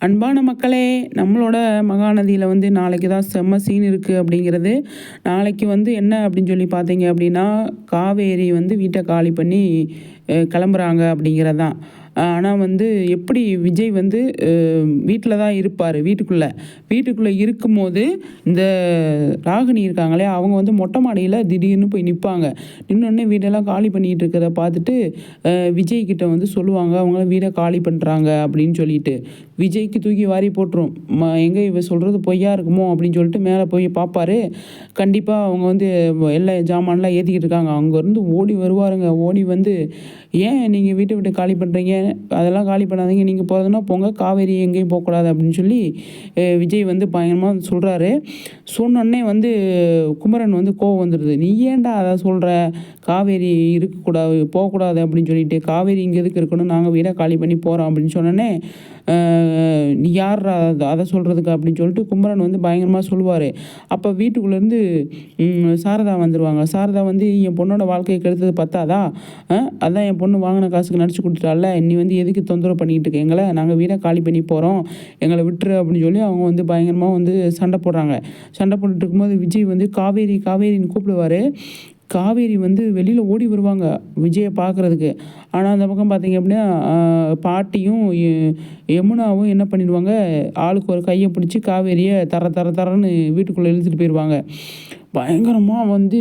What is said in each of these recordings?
அன்பான மக்களே நம்மளோட மகாநதியில் வந்து நாளைக்கு தான் செம்ம சீன் இருக்குது அப்படிங்கிறது. நாளைக்கு வந்து என்ன அப்படின்னு சொல்லி பார்த்தீங்க அப்படின்னா காவேரி வந்து வீட்டை காலி பண்ணி கிளம்புறாங்க அப்படிங்கிறது தான் ஆனால் வந்து எப்படி விஜய் வந்து வீட்டில் தான் இருப்பார் வீட்டுக்குள்ளே. வீட்டுக்குள்ளே இருக்கும்போது இந்த ராகினி இருக்காங்களே அவங்க வந்து மொட்டை மாடியில் திடீர்னு போய் நிற்பாங்க நின்னோடனே வீடெல்லாம் காலி பண்ணிகிட்டு இருக்கிறத பார்த்துட்டு விஜய் கிட்ட வந்து சொல்லுவாங்க அவங்க வீடை காலி பண்ணுறாங்க அப்படின்னு சொல்லிட்டு. விஜய்க்கு தூக்கி வாரி போட்டுரும். ம எங்கே இவ சொல்கிறது பொய்யா இருக்குமோ? அப்படின்னு சொல்லிட்டு மேலே போய் பார்ப்பாரு கண்டிப்பாக அவங்க வந்து எல்லா ஜாமான்லாம் ஏற்றிக்கிட்டு இருக்காங்க. அங்கேருந்து ஓடி வருவாருங்க. ஓடி வந்து ஏன் நீங்கள் வீட்டை விட்டு காலி பண்ணுறீங்க அதெல்லாம் காலி பண்ணாதீங்க. நீங்கள் போகிறதுனா போங்க. காவேரி எங்கேயும் போகக்கூடாது அப்படின்னு சொல்லி விஜய் வந்து பயங்கரமாக சொல்கிறாரு சொன்னோடனே வந்து குமரன் வந்து கோவம் வந்துடுது நீ ஏன்டா அதை சொல்கிற காவேரி இருக்கக்கூடாது போகக்கூடாது அப்படின்னு சொல்லிட்டு காவேரி இங்கே எதுக்கு இருக்கணும்? நாங்கள் வீடாக காலி பண்ணி போகிறோம் அப்படின்னு சொன்னோன்னே நீ யார் அதை சொல்கிறதுக்கு அப்படின்னு சொல்லிட்டு குமரன் வந்து பயங்கரமாக சொல்லுவார். அப்போ வீட்டுக்குள்ளேருந்து சாரதா வந்துடுவாங்க சாரதா வந்து என் பொண்ணோட வாழ்க்கையை கெடுத்தது பத்தாதா? அதான் என் பொண்ணு வாங்கின காசுக்கு நடிச்சு கொடுத்துட்டால நீ வந்து எதுக்கு தொந்தரவு பண்ணிக்கிட்டு இருக்க? எங்களை நாங்கள் வீடை காலி பண்ணி போகிறோம் எங்களை விட்டுரு அப்படின்னு சொல்லி அவங்க வந்து பயங்கரமாக வந்து சண்டை போடுறாங்க. சண்டை போட்டுட்டு இருக்கும்போது விஜய் வந்து காவேரி காவேரின்னு கூப்பிடுவார். காவேரி வந்து வெளியில் ஓடி வருவாங்க விஜயை பார்க்குறதுக்கு. ஆனால் அந்த பக்கம் பார்த்தீங்க அப்படின்னா பாட்டியும் யமுனாவும் என்ன பண்ணிடுவாங்க? ஆளுக்கு ஒரு கையை பிடிச்சி காவேரியை தர தர தரன்னு வீட்டுக்குள்ளே இழுத்துட்டு போயிடுவாங்க பயங்கரமாக வந்து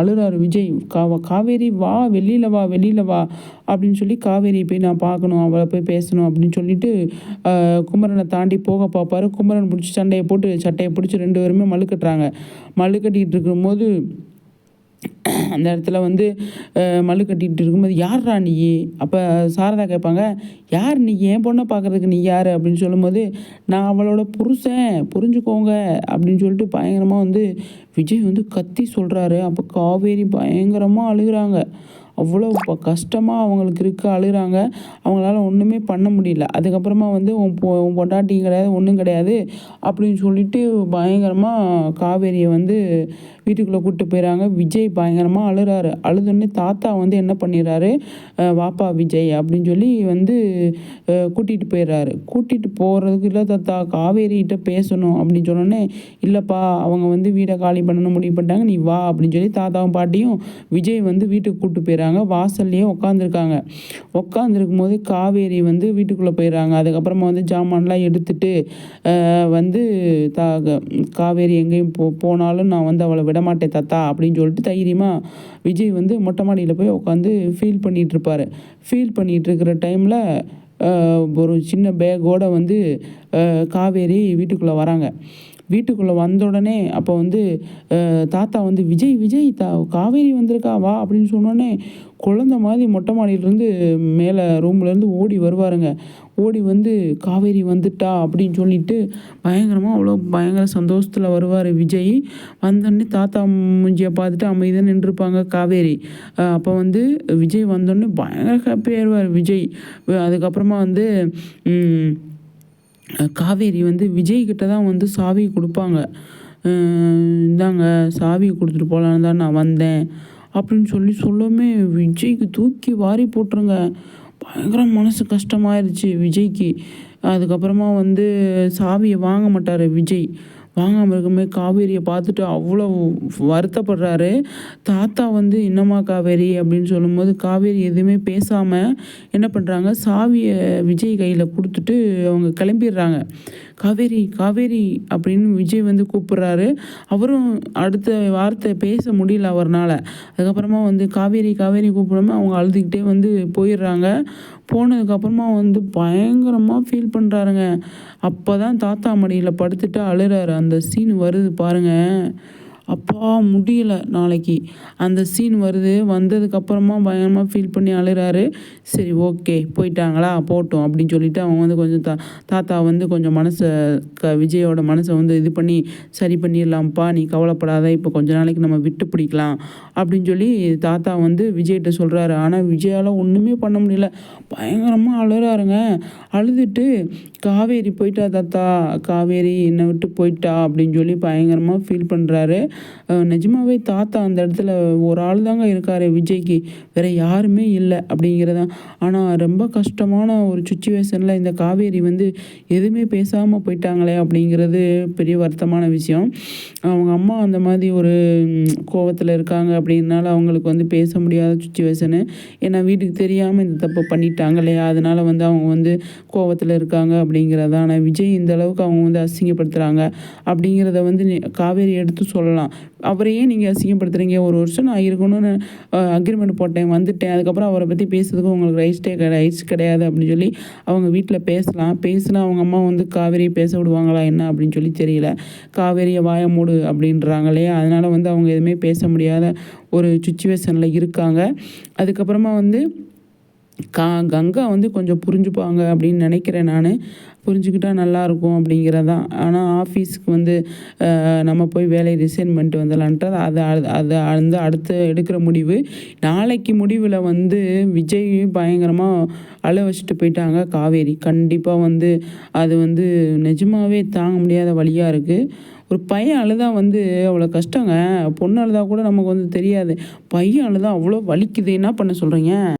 அழுறாரு விஜய். கா காவேரி வா வெளியில் வா வெளியில் வா அப்படின்னு சொல்லி காவேரி போய் நான் பார்க்கணும் அவளை போய் பேசணும் அப்படின்னு சொல்லிட்டு குமரனை தாண்டி போக பார்ப்பாரு. குமரன் பிடிச்சி சண்டையை போட்டு சட்டையை பிடிச்சி ரெண்டு பேருமே மழுக்கட்டுறாங்க கட்டுறாங்க இருக்கும்போது அந்த இடத்துல வந்து மல்லு கட்டிகிட்டு இருக்கும்போது யார்ரா நீ? அப்போ சாரதா கேட்பாங்க யார் நீ? என் பொண்ணை பார்க்குறதுக்கு நீ யார்? அப்படின்னு சொல்லும்போது நான் அவளோட புருஷன் புரிஞ்சுக்கோங்க. அப்படின்னு சொல்லிட்டு பயங்கரமாக வந்து விஜய் வந்து கத்தி சொல்கிறாரு அப்போ காவேரி பயங்கரமாக அழுகிறாங்க. அவ்வளோ இப்போ கஷ்டமாக அவங்களுக்கு இருக்க அழுகுறாங்க. அவங்களால ஒன்றுமே பண்ண முடியல. அதுக்கப்புறமா வந்து உன் பொ உன் பொண்டாட்டி கிடையாது ஒன்றும் கிடையாது அப்படின்னு சொல்லிட்டு பயங்கரமாக காவேரியை வந்து வீட்டுக்குள்ளே கூப்பிட்டு போயிடறாங்க விஜய் பயங்கரமாக அழுகிறாரு அழுதுன்னு தாத்தா வந்து என்ன பண்ணிடுறாரு? வாப்பா விஜய் அப்படின்னு சொல்லி வந்து கூட்டிகிட்டு போயிடுறாரு. கூட்டிகிட்டு போகிறதுக்கு இல்லை தாத்தா காவேரிகிட்ட பேசணும் அப்படின்னு சொன்னோன்னே இல்லைப்பா அவங்க வந்து வீடை காலி பண்ணணும் முடிவு பண்ணிட்டாங்க நீ வா அப்படின்னு சொல்லி தாத்தாவும் பாட்டியும் விஜய் வந்து வீட்டுக்கு கூப்பிட்டு போயிடறாங்க வாசல்லையே உட்காந்துருக்காங்க உட்காந்துருக்கும் போது காவேரி வந்து வீட்டுக்குள்ளே போயிடுறாங்க அதுக்கப்புறமா வந்து ஜாமான்லாம் எடுத்துட்டு வந்து த காவேரி எங்கேயும் போ போனாலும் நான் வந்து அவளை விடமாட்டேன் தாத்தா அப்படின்னு சொல்லிட்டு தைரியமாக விஜய் வந்து மொட்டை மாடியில் போய் உட்காந்து ஃபீல் பண்ணிகிட்ருப்பார் ஃபீல் பண்ணிகிட்ருக்கிற டைமில் ஒரு சின்ன பேக்கோட வந்து காவேரி வீட்டுக்குள்ளே வராங்க. வீட்டுக்குள்ளே வந்த உடனே அப்போ வந்து தாத்தா வந்து விஜய் விஜய் தா காவேரி வந்திருக்கா வா அப்படின்னு சொன்னோடனே குழந்த மாதிரி மொட்டை மாடியிலேருந்து மேலே ரூம்லேருந்து ஓடி வருவாருங்க. ஓடி வந்து காவேரி வந்துட்டா அப்படின்னு சொல்லிட்டு பயங்கரமாக அவ்வளோ பயங்கர சந்தோஷத்தில் வருவார் விஜய். வந்தோடனே தாத்தா மூஞ்சியை பார்த்துட்டு அமைதியாக நின்றுருப்பாங்க காவேரி. அப்போ வந்து விஜய் வந்தோடனே பயங்கர ஹாப்பியாகிடுவார் விஜய். அதுக்கப்புறமா வந்து காவேரி வந்து விஜய்கிட்ட தான் வந்து சாவி கொடுப்பாங்க. இந்தாங்க சாவி கொடுத்துட்டு போகலான்னு தான் நான் வந்தேன். அப்படின்னு சொல்லி சொல்லவுமே விஜய்க்கு தூக்கி வாரி போட்டுருங்க. பயங்கர மனசு கஷ்டமாயிருச்சு விஜய்க்கு. அதுக்கப்புறமா வந்து சாவியை வாங்க மாட்டார் விஜய். வாங்காமல் இருக்குமே காவேரியை பார்த்துட்டு அவ்வளோ வருத்தப்படுறாரு. தாத்தா வந்து என்னம்மா காவேரி? அப்படின்னு சொல்லும்போது காவேரி எதுவுமே பேசாமல் என்ன பண்ணுறாங்க சாவியை விஜய் கையில் கொடுத்துட்டு அவங்க கிளம்பிடுறாங்க. காவேரி காவேரி அப்படின்னு விஜய் வந்து கூப்பிட்றாரு. அவரும் அடுத்த வார்த்தை பேச முடியல அவர்னால. அதுக்கப்புறமா வந்து காவேரி காவேரி கூப்பிடாம அவங்க அழுதுகிட்டே வந்து போயிடுறாங்க. போனதுக்கப்புறமா வந்து பயங்கரமாக ஃபீல் பண்ணுறாருங்க அப்போ தான் தாத்தா மடியில் படுத்துட்டு அழுறாரு. அந்த சீன் வருது பாருங்கள் அப்பா முடியல நாளைக்கு. அந்த சீன் வருது. வந்ததுக்கப்புறமா பயங்கரமாக ஃபீல் பண்ணி அழுகிறாரு சரி ஓகே போயிட்டாங்களா? போட்டோம் அப்படின்னு சொல்லிட்டு அவங்க வந்து கொஞ்சம் தா தாத்தா வந்து கொஞ்சம் மனசை க விஜயோட மனசை வந்து இது பண்ணி சரி பண்ணிடலாம்ப்பா நீ கவலைப்படாத இப்போ கொஞ்ச நாளைக்கு நம்ம விட்டு பிடிக்கலாம் அப்படின்னு சொல்லி தாத்தா வந்து விஜய்கிட்ட சொல்கிறாரு ஆனால் விஜயால் ஒன்றுமே பண்ண முடியல. பயங்கரமாக அழுகிறாருங்க அழுதுட்டு காவேரி போயிட்டா தாத்தா. காவேரி என்னை விட்டு போயிட்டா அப்படின்னு சொல்லி பயங்கரமாக ஃபீல் பண்ணுறாரு நிஜமாவே தாத்தா அந்த இடத்துல ஒரு ஆள் தாங்க இருக்கார் விஜய்க்கு. வேறு யாருமே இல்லை அப்படிங்கிறதான் ஆனால் ரொம்ப கஷ்டமான ஒரு சுச்சுவேஷனில் இந்த காவேரி வந்து எதுவுமே பேசாமல் போயிட்டாங்களே அப்படிங்கிறது பெரிய வருத்தமான விஷயம். அவங்க அம்மா அந்த மாதிரி ஒரு கோவத்தில் இருக்காங்க அப்படின்னால அவங்களுக்கு வந்து பேச முடியாத சுச்சுவேஷனு ஏன்னா வீட்டுக்கு தெரியாமல் இந்த தப்பு பண்ணிட்டாங்க இல்லையா அதனால் வந்து அவங்க வந்து கோவத்தில் இருக்காங்க அப்படிங்கிறதான். ஆனால் விஜய் இந்த அளவுக்கு அவங்க வந்து அசிங்கப்படுத்துகிறாங்க அப்படிங்கிறத வந்து காவேரி எடுத்து சொல்லலாம். அவரையே நீங்கள் அசிங்கப்படுத்துகிறீங்க ஒரு வருஷம் நான் இருக்கணும்னு அக்ரிமெண்ட் போட்டேன் வந்துட்டேன். அதுக்கப்புறம் அவரை பற்றி பேசுறதுக்கு உங்களுக்கு ரைட்ஸ்டே ரைட்ஸ் கிடையாது அப்படின்னு சொல்லி அவங்க வீட்டில் பேசலாம். பேசினா அவங்க அம்மா வந்து காவேரியை பேச விடுவாங்களா என்ன அப்படின்னு சொல்லி தெரியல. காவேரியை வாய மூடு அப்படின்றாங்க இல்லையா? அதனால் வந்து அவங்க எதுவுமே பேச முடியாத ஒரு சுச்சுவேஷனில் இருக்காங்க. அதுக்கப்புறமா வந்து கா கங்கா வந்து கொஞ்சம் புரிஞ்சுப்பாங்க அப்படின்னு நினைக்கிறேன் நான். புரிஞ்சுக்கிட்டா நல்லாயிருக்கும் அப்படிங்கிறதான் ஆனால் ஆஃபீஸ்க்கு வந்து நம்ம போய் வேலையை ரிசைன் பண்ணிட்டு வந்துடலான்ட்டு அது அது அது வந்து அடுத்து எடுக்கிற முடிவு. நாளைக்கு முடிவில் வந்து விஜய் பயங்கரமாக அழ வச்சுட்டு போயிட்டாங்க காவேரி. கண்டிப்பாக வந்து அது வந்து நிஜமாகவே தாங்க முடியாத வழியாக இருக்குது ஒரு பையன் அழுதா வந்து அவ்வளோ கஷ்டங்க. பொண்ணு அழுதா கூட நமக்கு வந்து தெரியாது. பையன் அழுதா அவ்வளோ வலிக்குது. என்ன பண்ண சொல்கிறீங்க